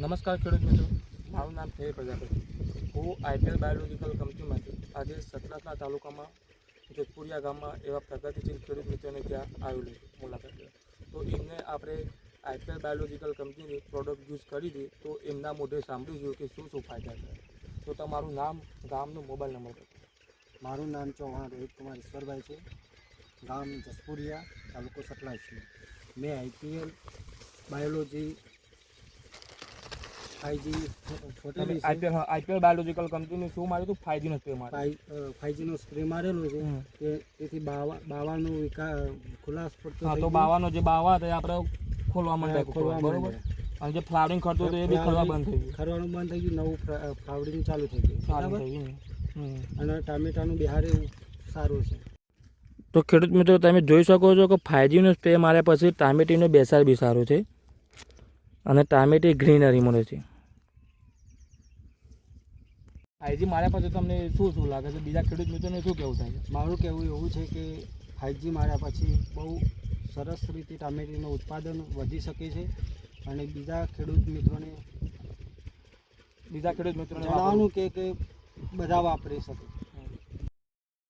નમસ્કાર ખેડૂત મિત્રો મારું નામ છે પ્રજાપતિ હું આઈપીએલ બાયોલોજીકલ કંપનીમાંથી આજે સતલાસના તાલુકામાં જોધપુરિયા ગામમાં એવા પ્રગતિશીલ ખેડૂત મિત્રોને ત્યાં આવેલું છે મુલાકાત લેવા તો એમને આપણે આઈપીએલ બાયોલોજીકલ કંપનીની પ્રોડક્ટ યુઝ કરી હતી તો એમના મોઢે સાંભળ્યું છે કે શું શું ફાયદા છે તો તમારું નામ ગામનો મોબાઈલ નંબર કહો. મારું નામ ચૌહાણ રોહિત કુમાર ઈશ્વરભાઈ છે ગામ જસપુરિયા તાલુકો સતલાજ છે મેં આઈપીએલ બાયોલોજી ફાઈજી આઈપીએલ આઈપીએલ બાયોલોજીકલ કંપનીનું શું માર્યું હતું? ફાઈવજીનો સ્પ્રે માર્યો. ફાઈજીનો સ્પ્રે મારેલો છે. કે તેથી બાવા બાવાનો વિકાસ ખુલાસ પડતો તો બાવાનો જે બાવા હતા આપણે ખોલવા માંડ્યા ખોલવા બરોબર? અને જે ફ્લાવરિંગ ખરતું હતું એ બી ખરવા બંધ થઈ ગયું. ખરવાનું બંધ થઈ ગયું નવું ફ્લાવરિંગ ચાલુ થઈ ગયું. બરાબર? અને ટામેટાનું બિહાર એવું સારું છે. તો ખેડૂત મિત્રો તમે જોઈ શકો છો કે ફાઈવજીનો સ્પ્રે માર્યા પછી ટામેટીનો બેસાર બી સારો છે. અને ટામેટી ગ્રીનરી મળે છે. ફાઈવજી માર્યા પછી તમને શું શું લાગે છે? બીજા ખેડૂત મિત્રોને શું કહેવું થાય છે? મારું કહેવું એવું છે કે ફાઇવજી માર્યા પછી બહુ સરસ રીતે ટામેટીનું ઉત્પાદન વધી શકે છે અને બીજા ખેડૂત મિત્રોને બીજા ખેડૂત મિત્રોને જણાવવાનું કે કે બધા વાપરી શકે.